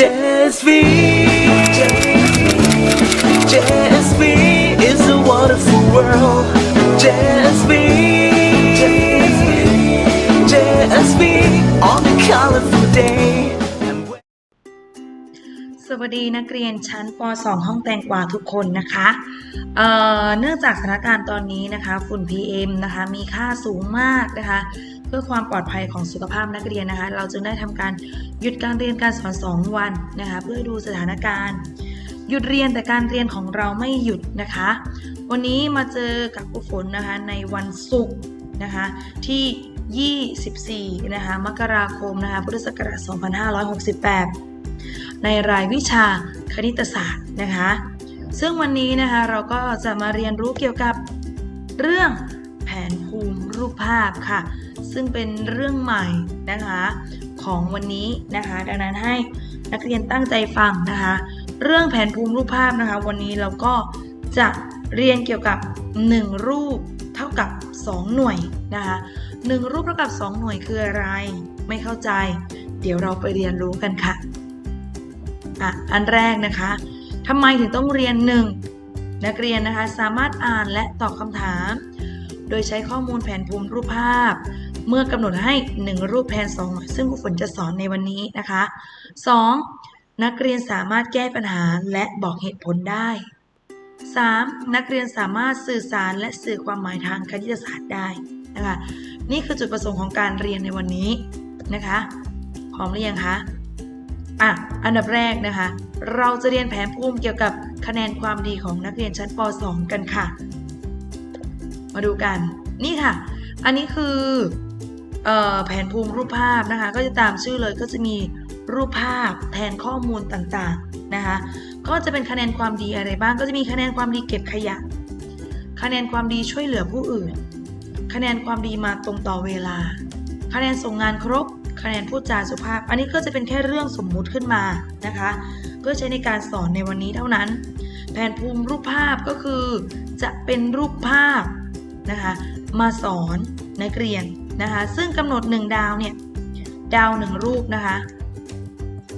JSV JSV is a wonderful world JSV JSV on a colorful day สวัสดีนักเรียนชั้นป .2 ห้องแตงกวาทุกคนนะคะเเนื่องจากสถานการณ์ตอนนี้นะคะฝุ่น PM นะคะมีค่าสูงมากนะคะ พื่อความปลอดภัยของสุขภาพนักเรียนนะคะ เราจึงได้ทำการหยุดการเรียนการสอน 2 วันนะคะ เพื่อดูสถานการณ์ หยุดเรียนแต่การเรียนของเราไม่หยุดนะคะ วันนี้มาเจอกับครูฝนนะคะในวันศุกร์นะคะที่ 24 นะคะ มกราคมนะคะ พุทธศักราช 2568 ในรายวิชาคณิตศาสตร์นะคะ ซึ่งวันนี้นะคะเราก็จะมาเรียนรู้เกี่ยวกับเรื่องแผนภูมิรูปภาพค่ะ ซึ่งเป็นเรื่องใหม่นะคะของวันนี้นะคะ ดังนั้นให้นักเรียนตั้งใจฟังนะคะ เรื่องแผนภูมิรูปภาพนะคะ วันนี้เราก็จะเรียนเกี่ยวกับ 1 รูปเท่ากับ 2 หน่วยนะคะหนึ่งรูปเท่ากับ 2 หน่วยคืออะไร ไม่เข้าใจ เดี๋ยวเราไปเรียนรู้กันค่ะอะอันแรกนะคะทำไมถึงต้องเรียน 1 นักเรียนนะคะสามารถอ่านและตอบคำถาม โดยใช้ข้อมูลแผนภูมิรูปภาพ เมื่อกำหนดให้ 1 รูปแทน2หน่วยซึ่งครูฝนจะสอนในวันนี้นะคะ 2. นักเรียนสามารถแก้ปัญหาและบอกเหตุผลได้ 3. นักเรียนสามารถสื่อสารและสื่อความหมายทางคณิตศาสตร์ได้นะคะนี่คือจุดประสงค์ของการเรียนในวันนี้นะคะพร้อมหรือยังคะอะอันดับแรกนะคะ เราจะเรียนแผนภูมิเกี่ยวกับคะแนนความดีของนักเรียนชั้นป .2 กันค่ะ มาดูกันนี่ค่ะ อันนี้คือเออ แผนภูมิรูปภาพนะคะ ก็จะตามชื่อเลยก็จะมีรูปภาพแทนข้อมูลต่างๆนะคะ ก็จะเป็นคะแนนความดีอะไรบ้าง ก็จะมีคะแนนความดีเก็บขยะ คะแนนความดีช่วยเหลือผู้อื่น คะแนนความดีมาตรงต่อเวลา คะแนนส่งงานครบ คะแนนพูดจาสุภาพ อันนี้ก็จะเป็นแค่เรื่องสมมุติขึ้นมานะคะ เพื่อใช้ในการสอนในวันนี้เท่านั้น แผนภูมิรูปภาพก็คือ จะเป็นรูปภาพนะคะ มาสอนนักเรียน นะคะ ซึ่งกำหนด 1 ดาวเนี่ย ดาว 1 รูปนะคะ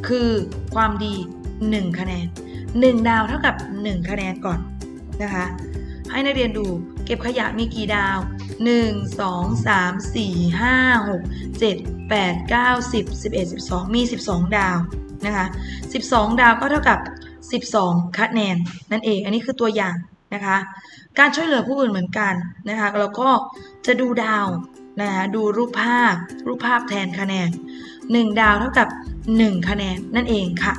คือความดี 1 คะแนน 1 ดาวเท่ากับ 1 คะแนนก่อนนะคะ ให้นักเรียนดูเก็บขยะมีกี่ดาว 1 2 3 4 5 6 7 8 9 10 11 12 มี 12 ดาวนะคะ12 ดาวก็เท่ากับ 12 คะแนนนั่นเอง อันนี้คือตัวอย่างนะคะ การช่วยเหลือผู้อื่นเหมือนกันนะคะ เราก็จะดูดาว นะคะดูรูปภาพ รูปภาพแทนคะแนน 1 ดาวเท่ากับ 1 คะแนนนั่นเองค่ะ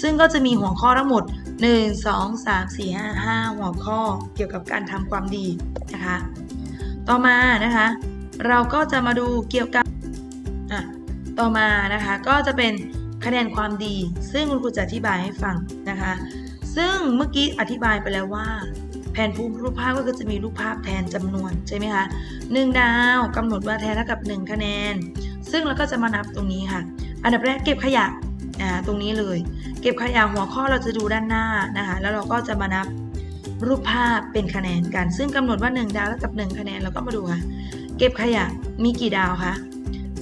ซึ่งก็จะมีหัวข้อทั้งหมด 1 2 3 4 5 5 หัวข้อเกี่ยวกับการทำความดีนะคะ ต่อมานะคะ เราก็จะมาดูเกี่ยวกับอะต่อมานะคะก็จะเป็นคะแนนความดี ซึ่งคุณครูจะอธิบายให้ฟังนะคะ ซึ่งเมื่อกี้อธิบายไปแล้วว่า ผนภูมิรูปภาพก็คือจะมีรูปภาพแทนจำนวนใช่ไหมคะหนึ่งดาวกำหนดว่าแทนเท่ากับ 1 คะแนน ซึ่งเราก็จะมานับตรงนี้ค่ะ อันดับแรกเก็บขยะอ่าตรงนี้เลย เก็บขยะหัวข้อเราจะดูด้านหน้านะคะแล้วเราก็จะมานับรูปภาพเป็นคะแนนกัน ซึ่งกำหนดว่า 1 ดาวเท่ากับ 1 คะแนนเราก็มาดูค่ะ เก็บขยะมีกี่ดาวคะ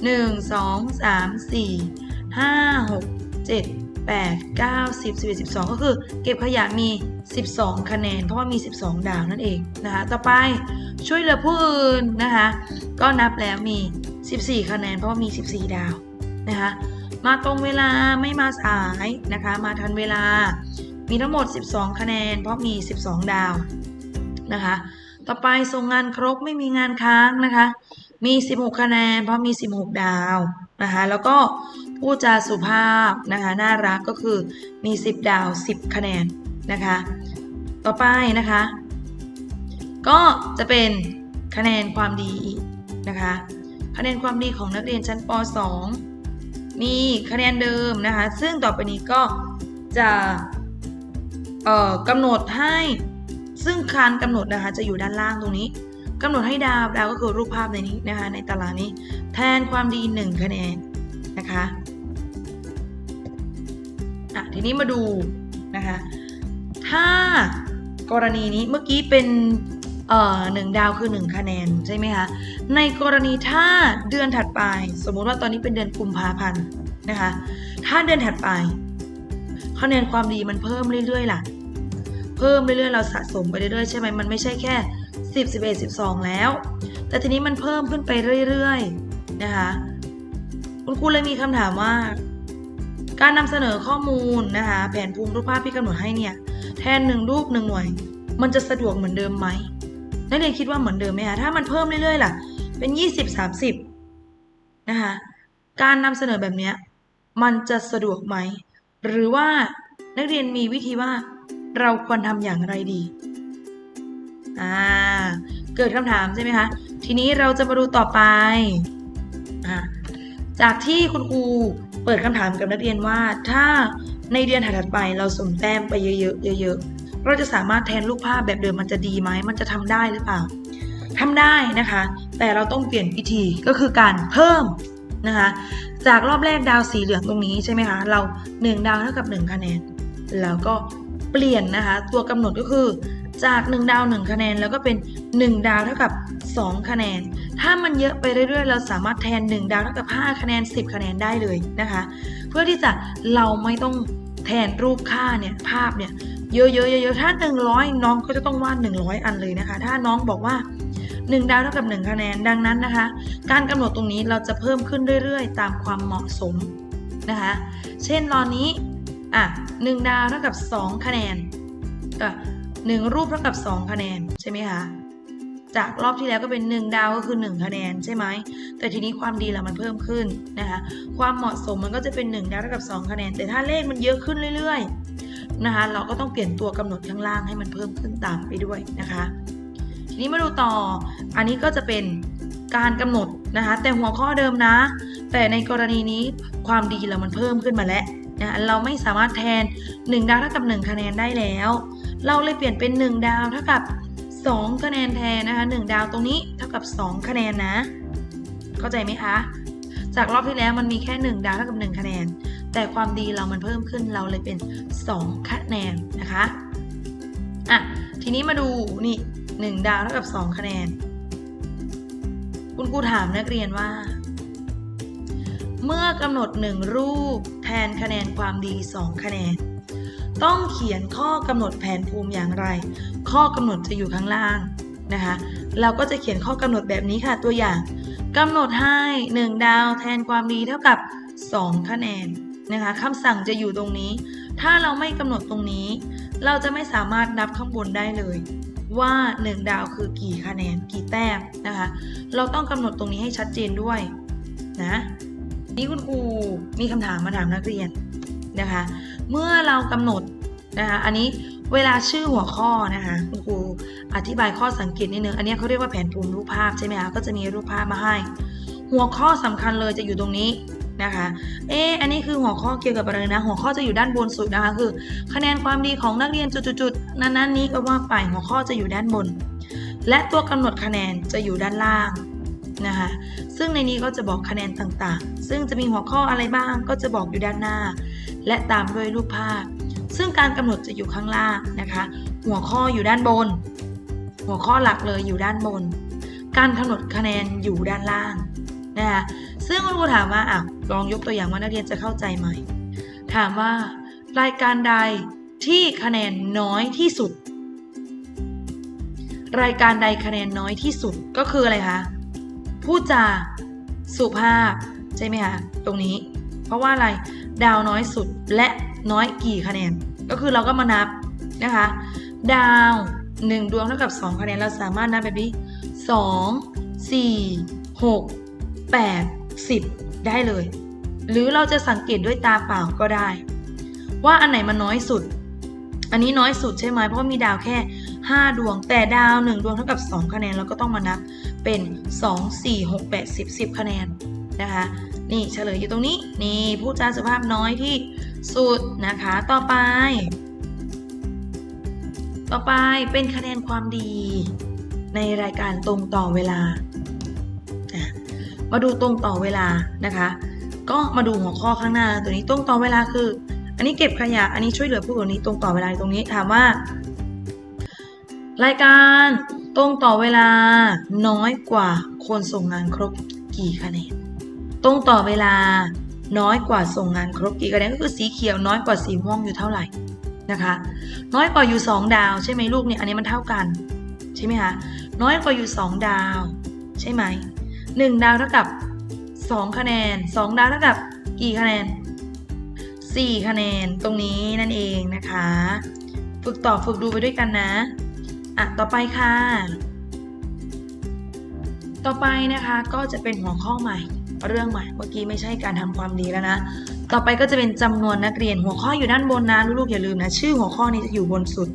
1 2 3 4 5 6 7 8 9 10 11 12 ก็คือเก็บขยะมี 12 คะแนน เพราะว่ามี 12 ดาวนั่นเองนะคะต่อไปช่วยเหลือผู้อื่นนะคะก็นับแล้วมี 14 คะแนน เพราะว่ามี 14 ดาวนะคะมาตรงเวลาไม่มาสายนะคะมาทันเวลามีทั้งหมด 12 คะแนน เพราะมี 12 ดาวนะคะ ต่อไปส่งงานครบไม่มีงานค้างนะคะ มี 16 คะแนน เพราะมี 16 ดาวนะคะ แล้วก็พูดจาสุภาพนะคะน่ารักก็คือมี 10 ดาว 10 คะแนนนะคะ ต่อไปนะคะ ก็จะเป็นคะแนนความดีอีกนะคะ คะแนนความดีของนักเรียนชั้นป .2 มีคะแนนเดิมนะคะ ซึ่งต่อไปนี้ก็จะกำหนดให้ ซึ่งการกำหนดนะคะจะอยู่ด้านล่างตรงนี้กำหนดให้ดาวดาวก็คือรูปภาพในนี้นะคะในตารางนี้ แทนความดี 1 คะแนนนะคะอะทีนี้มาดูนะคะถ้ากรณีนี้เมื่อกี้เป็นเอ่อหนึ่งดาวคือ 1 คะแนนใช่ไหมคะ ในกรณีถ้าเดือนถัดไป สมมุติว่าตอนนี้เป็นเดือนกุมภาพันธ์นะคะ ถ้าเดือนถัดไป คะแนนความดีมันเพิ่มเรื่อยๆล่ะ เพิ่มเรื่อยๆเราสะสมไปเรื่อยๆใช่ไหมมันไม่ใช่แค่ 10 11 12 แล้ว แต่ทีนี้มันเพิ่มขึ้นไปเรื่อยๆนะคะคุณครูเลยมีคำถามว่า การนำเสนอข้อมูลนะคะแผนภูมิรูปภาพที่กำหนดให้เนี่ยแทนหนึ่งรูปหนึ่งหน่วย มันจะสะดวกเหมือนเดิมไหมนักเรียนคิดว่าเหมือนเดิมไหมคะถ้ามันเพิ่มเรื่อยๆล่ะ เป็น 20 30นะคะการนำเสนอแบบเนี้ยมันจะสะดวกไหม หรือว่านักเรียนมีวิธีว่า เราควรทำอย่างไรดีอ่าเกิดคำถามใช่ไหมคะ ทีนี้เราจะมาดูต่อไปอ่าจากที่คุณครูเปิดคำถามกับนักเรียนว่า ถ้าในเดือนถัดไปเราส่งแต้มไปเยอะๆเยอะๆเราจะสามารถแทนรูปภาพแบบเดิมมันจะดีไหมมันจะทำได้หรือเปล่าทำได้นะคะ แต่เราต้องเปลี่ยนวิธีก็คือการเพิ่มนะคะจากรอบแรกดาวสีเหลืองตรงนี้ใช่ไหมคะ เรา 1 ดาวเท่ากับ 1 คะแนน แล้วก็ เปลี่ยนนะคะ ตัวกำหนดก็คือจาก 1 ดาว 1 คะแนน แล้วก็เป็น 1 ดาวเท่ากับ 2 คะแนน ถ้ามันเยอะไปเรื่อยๆ เราสามารถแทน 1 ดาวเท่ากับ 5 คะแนน 10 คะแนนได้เลยนะคะ เพื่อที่จะเราไม่ต้องแทนรูปค่าเนี่ยภาพเนี่ยเยอะๆเยอะๆถ้า 100 น้องก็จะต้องวาด 100 อันเลยนะคะ ถ้าน้องบอกว่า 1 ดาวเท่ากับ 1 คะแนนดังนั้นนะคะ การกำหนดตรงนี้เราจะเพิ่มขึ้นเรื่อยๆ ตามความเหมาะสมนะคะ เช่นตอนนี้ อะ1ดาวเท่ากับ 2 คะแนนเอ่อหนึ่งรูปเท่ากับ 2 คะแนนใช่ไหมคะจากรอบที่แล้วก็เป็น 1 ดาวก็คือ 1 คะแนนใช่ไหม แต่ทีนี้ความดีเรามันเพิ่มขึ้นนะคะ ความเหมาะสมมันก็จะเป็น 1 ดาวเท่ากับ 2 คะแนน แต่ถ้าเลขมันเยอะขึ้นเรื่อยๆนะคะ เราก็ต้องเปลี่ยนตัวกำหนดข้างล่างให้มันเพิ่มขึ้นตามไปด้วยนะคะ ทีนี้มาดูต่อ อันนี้ก็จะเป็นการกำหนดนะคะ แต่หัวข้อเดิมนะ แต่ในกรณีนี้ความดีเรามันเพิ่มขึ้นมาแล้ว นะเราไม่สามารถแทน 1 ดาวเท่ากับ 1 คะแนนได้แล้ว เราเลยเปลี่ยนเป็น 1 ดาวเท่ากับ 2 คะแนนแทนนะคะ 1 ดาวตรงนี้เท่ากับ 2 คะแนนนะ เข้าใจไหมคะ จากรอบที่แล้วมันมีแค่ 1 ดาวเท่ากับ 1 คะแนน แต่ความดีเรามันเพิ่มขึ้นเราเลยเป็น 2 คะแนนนะคะอะทีนี้มาดูนี่ 1 ดาวเท่ากับ 2 คะแนน คุณครูถามนักเรียนว่า เมื่อกำหนด 1 รูป แทนคะแนนความดี 2 คะแนน ต้องเขียนข้อกำหนดแผนภูมิอย่างไร ข้อกำหนดจะอยู่ข้างล่างนะคะเราก็จะเขียนข้อกำหนดแบบนี้ค่ะตัวอย่างกำหนดให้ 1 ดาวแทนความดีเท่ากับ 2 คะแนนนะคะคำสั่งจะอยู่ตรงนี้ ถ้าเราไม่กำหนดตรงนี้ เราจะไม่สามารถนับข้างบนได้เลยว่า 1 ดาวคือกี่คะแนนกี่แต้มนะคะ เราต้องกำหนดตรงนี้ให้ชัดเจนด้วยนะ นี่คุณครูมีคำถามมาถามนักเรียนนะคะ เมื่อเรากำหนดนะคะอันนี้เวลาชื่อหัวข้อนะคะคุณครูอธิบายข้อสังเกตนิดนึงอันนี้เขาเรียกว่าแผนภูมิรูปภาพใช่ไหมคะก็จะมีรูปภาพมาให้ หัวข้อสำคัญเลยจะอยู่ตรงนี้นะคะ เอ๊ะอันนี้คือหัวข้อเกี่ยวกับอะไรนะ หัวข้อจะอยู่ด้านบนสุดนะคะ คือ คะแนนความดีของนักเรียนจุดๆนั้นๆนี้ก็ว่าไปหัวข้อจะอยู่ด้านบน และตัวกำหนดคะแนนจะอยู่ด้านล่าง นะคะซึ่งในนี้ก็จะบอกคะแนนต่างๆ ซึ่งจะมีหัวข้ออะไรบ้างก็จะบอกอยู่ด้านหน้า และตามด้วยรูปภาพ ซึ่งการกำหนดจะอยู่ข้างล่างนะคะ หัวข้ออยู่ด้านบน หัวข้อหลักเลยอยู่ด้านบน การกำหนดคะแนนอยู่ด้านล่างนะคะซึ่งคุณครูถามว่าอะลองยกตัวอย่างว่านักเรียนจะเข้าใจไหมถามว่ารายการใดที่คะแนนน้อยที่สุด รายการใดคะแนนน้อยที่สุดก็คืออะไรคะ พูดจาสุภาพใช่ไหมคะตรงนี้ เพราะว่าอะไรดาวน้อยสุดและน้อยกี่คะแนน ก็คือเราก็มานับนะคะ ดาว 1 ดวงเท่ากับ 2 คะแนนเราสามารถนับแบบนี้2 4 6 8 10 ได้เลย หรือเราจะสังเกตด้วยตาเปล่าก็ได้ ว่าอันไหนมันน้อยสุด อันนี้น้อยสุดใช่ไหมเพราะมีดาวแค่ 5 ดวง แต่ดาว 1 ดวงเท่ากับ 2 คะแนนเราก็ต้องมานับเป็น 2 4 6 8 10 10 คะแนนนะคะ นี่เฉลยอยู่ตรงนี้ นี่ผู้จาสุภาพน้อยที่สุดนะคะ ต่อไป ต่อไปเป็นคะแนนความดี ในรายการตรงต่อเวลา มาดูตรงต่อเวลานะคะ ก็มาดูหัวข้อข้างหน้าตัวนี้ตรงต่อเวลาคือ อันนี้เก็บขยะ อันนี้ช่วยเหลือผู้อื่นนี้ตรงต่อเวลาตรงนี้ถามว่า รายการตรงต่อเวลาน้อยกว่าคนส่งงานครบกี่คะแนนตรงต่อเวลาน้อยกว่าส่งงานครบกี่คะแนนก็คือสีเขียวน้อยกว่าสีม่วงอยู่เท่าไหร่นะคะ น้อยกว่าอยู่ 2 ดาวใช่ไหมลูกเนี่ยอันนี้มันเท่ากันใช่ไหมคะน้อยกว่าอยู่ 2 ดาว ใช่ไหม1ดาวเท่ากับ 2 คะแนน 2 ดาวเท่ากับกี่คะแนน 4 คะแนนตรงนี้นั่นเองนะคะ ฝึกต่อฝึกดูไปด้วยกันนะ อะต่อไปค่ะ ต่อไปนะคะก็จะเป็นหัวข้อใหม่ เรื่องใหม่เมื่อกี้ไม่ใช่การทำความดีแล้วนะ ต่อไปก็จะเป็นจำนวนนักเรียนหัวข้ออยู่ด้านบนนะลูกๆอย่าลืมนะชื่อหัวข้อนี้จะอยู่บนสุด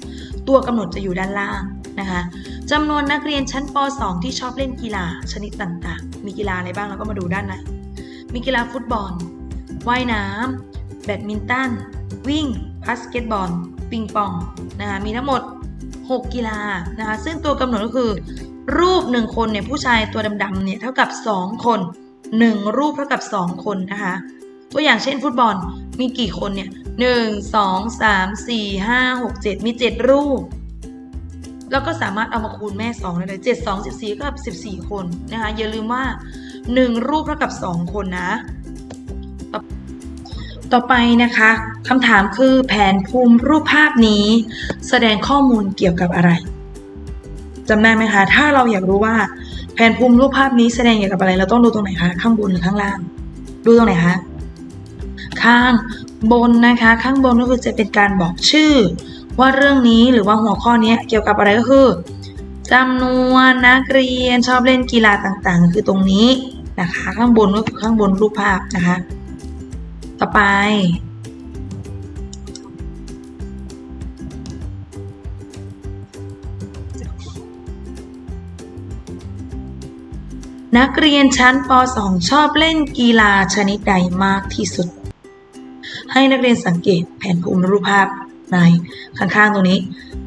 ตัวกำหนดจะอยู่ด้านล่างนะคะจำนวนนักเรียนชั้นป .2 ที่ชอบเล่นกีฬาชนิดต่างๆ มีกีฬาอะไรบ้างเราก็มาดูด้านในมีกีฬาฟุตบอล ว่ายน้ำแบดมินตัน วิ่งบาสเกตบอล ปิงปองนะคะมีทั้งหมด 6 กีฬานะคะซึ่งตัวกำหนดก็คือ รูป 1 คนเนี่ยผู้ชายตัวดำๆเนี่ยเท่ากับ 2 คน 1 รูปเท่ากับ 2 คนนะคะตัวอย่างเช่นฟุตบอลมีกี่คนเนี่ยหนึ่งสองสามสี่ห้าหกเจ็ดมีเจ็ดรูป แล้วก็สามารถเอามาคูณแม่สองได้เลยเจ็ดสองสิบสี่ก็สิบสี่คนนะคะอย่าลืมว่าหนึ่งรูปเท่ากับสองคนนะ ต่อไปนะคะคำถามคือแผนภูมิรูปภาพนี้ แสดงข้อมูลเกี่ยวกับอะไรจำได้ไหมคะ ถ้าเราอยากรู้ว่า แผนภูมิรูปภาพนี้แสดงเกี่ยวกับอะไร เราต้องดูตรงไหนคะ ข้างบนหรือข้างล่าง ดูตรงไหนคะ ข้างบนนะคะ ข้างบนก็คือจะเป็นการบอกชื่อ ว่าเรื่องนี้หรือว่าหัวข้อนี้เกี่ยวกับอะไรก็คือจำนวนนักเรียนชอบเล่นกีฬาต่างๆ คือตรงนี้นะคะ ข้างบนก็คือข้างบนรูปภาพนะคะ ต่อไป นักเรียนชั้นป .2 ชอบเล่นกีฬาชนิดใดมากที่สุด ให้นักเรียนสังเกตแผนภูมิรูปภาพในข้างๆตรงนี้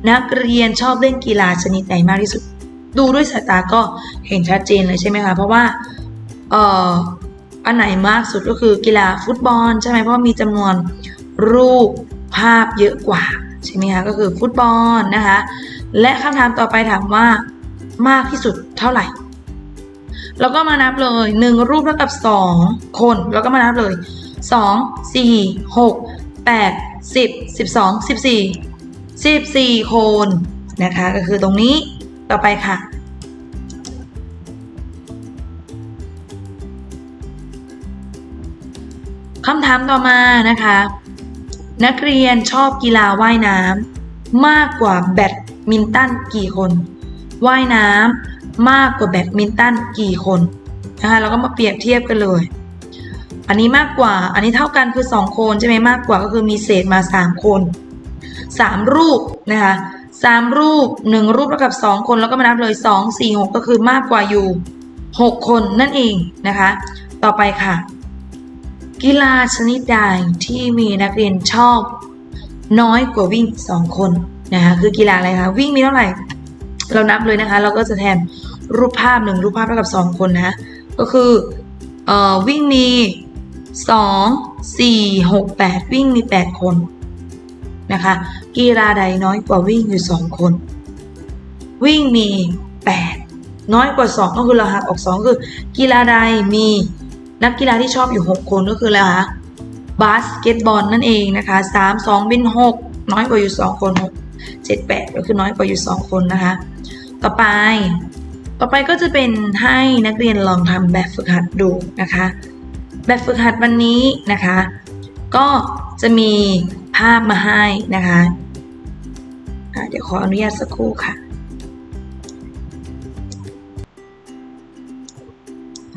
นักเรียนชอบเล่นกีฬาชนิดใดมากที่สุด ดูด้วยสายตาก็เห็นชัดเจนเลยใช่ไหมคะ เพราะว่าเอ่อ อันไหนมากสุดก็คือกีฬาฟุตบอลใช่ไหมเพราะมีจำนวนรูปภาพเยอะกว่าใช่ไหมคะก็คือฟุตบอลนะคะและคำถามต่อไปถามว่ามากที่สุดเท่าไหร่ แล้วก็มานับเลย 1 รูปเท่ากับ 2 คน แล้วก็มานับเลย 2 4 6 8 10 12 14 14 คนนะคะก็คือตรงนี้ต่อไปค่ะ คำถามต่อมานะคะ นักเรียนชอบกีฬาว่ายน้ำมากกว่าแบดมินตันกี่คน ว่ายน้ำมากกว่าแบดมินตันกี่คนนะคะเราก็มาเปรียบเทียบกันเลย อันนี้มากกว่า อันนี้เท่ากันคือ 2 คนใช่ไหมมากกว่าก็คือมีเศษมา 3 คน 3 รูปนะคะสามรูป1รูปเท่ากับ2คนแล้วก็มานับเลย2 4 6ก็คือมากกว่าอยู่6คนนั่นเองนะคะ ต่อไปค่ะ กีฬาชนิดใดที่มีนักเรียนชอบ น้อยกว่าวิ่ง2คนนะคะคือกีฬาอะไรคะวิ่งมีเท่าไหร่ เรานับเลยนะคะ เราก็จะแทนรูปภาพหนึ่งรูปภาพเท่ากับ2คนนะก็คือเอ่อวิ่งมี2 4 6 8วิ่งมี8คนนะคะ กีฬาใดน้อยกว่าวิ่งอยู่2คน วิ่งมี8น้อยกว่า2ก็คือเราหักออก2คือ กีฬาใดมี นักกีฬาที่ชอบอยู่ 6 คนก็คืออะไรคะบาสเกตบอลนั่นเองนะคะ 3 2 เป็น 6 น้อยกว่าอยู่ 2 คน 6 7 8 ก็คือน้อยกว่าอยู่ 2 คนนะคะ ต่อไป ต่อไปก็จะเป็นให้นักเรียนลองทำแบบฝึกหัดดูนะคะ แบบฝึกหัดวันนี้นะคะ ก็จะมีภาพมาให้นะคะะเดี๋ยวขออนุญาตสักครู่ค่ะ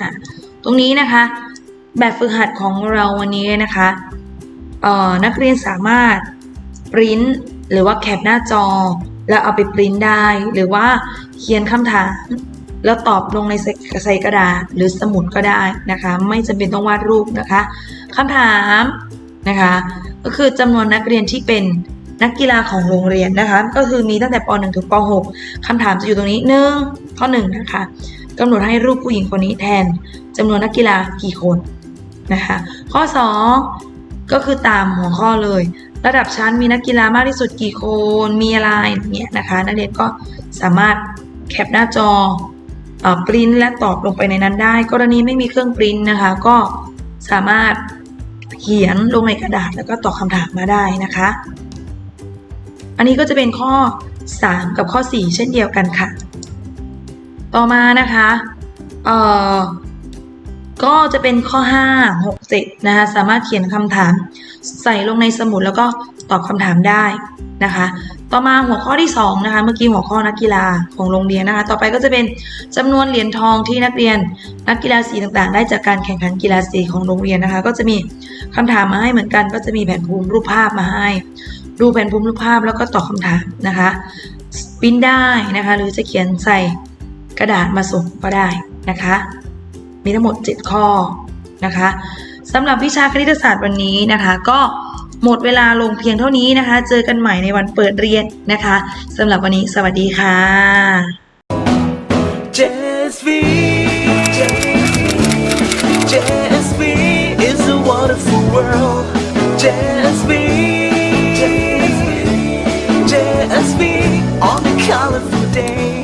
อะ รงนี้นะคะ แบบฝึกหัดของเราวันนี้นะคะออนักเรียนสามารถปริ้นหรือว่าแคปหน้าจอ แล้วเอาไปปริ้นได้ หรือว่าเขียนคำถามแล้วตอบลงในใส่กระดาษหรือสมุดก็ได้นะคะ ไม่จำเป็นต้องวาดรูปนะคะคำถามนะคะ ก็คือจำนวนนักเรียนที่เป็นนักกีฬาของโรงเรียนนะคะ ก็คือมีตั้งแต่ป .1 ถึงป .6 คำถามจะอยู่ตรงนี้หนึ่งข้อหนึ่งนะคะ กำหนดให้รูปผู้หญิงคนนี้แทนจำนวนนักกีฬากี่คนนะคะ ข้อ 2 ก็คือตามหัวข้อเลย ระดับชั้นมีนักกีฬามากที่สุดกี่คน มีอะไรอย่างเงี้ยนะคะ นักเรียนก็สามารถแคปหน้าจออปริ้นและตอบลงไปในนั้นได้ กรณีไม่มีเครื่องปริ้นนะคะ ก็สามารถเขียนลงในกระดาษแล้วก็ตอบคำถามมาได้นะคะ อันนี้ก็จะเป็นข้อ 3 กับข้อ 4 เช่นเดียวกันค่ะ ต่อมานะคะเอ่อก็จะเป็นข้อ 5 6 7นะคะสามารถเขียนคำถามใส่ลงในสมุดแล้วก็ตอบคำถามได้นะคะ ต่อมาหัวข้อที่2นะคะเมื่อกี้หัวข้อนักกีฬาของโรงเรียนนะคะ ต่อไปก็จะเป็นจำนวนเหรียญทองที่นักเรียน นักกีฬาสีต่างๆ ได้จากการแข่งขันกีฬาสีของโรงเรียนนะคะ ก็จะมีคำถามมาให้เหมือนกัน ก็จะมีแผนภูมิรูปภาพมาให้ ดูแผนภูมิรูปภาพแล้วก็ตอบคำถามนะคะปิ้นได้นะคะ หรือจะเขียนใส่ กระดาษมาส่งก็ได้นะคะ มีทั้งหมด 7 ข้อนะคะสำหรับวิชาคณิตศาสตร์วันนี้นะคะ ก็หมดเวลาลงเพียงเท่านี้นะคะ เจอกันใหม่ในวันเปิดเรียนนะคะสำหรับวันนี้สวัสดีค่ะ JSV JSV is a wonderful world JSV JSV on a colorful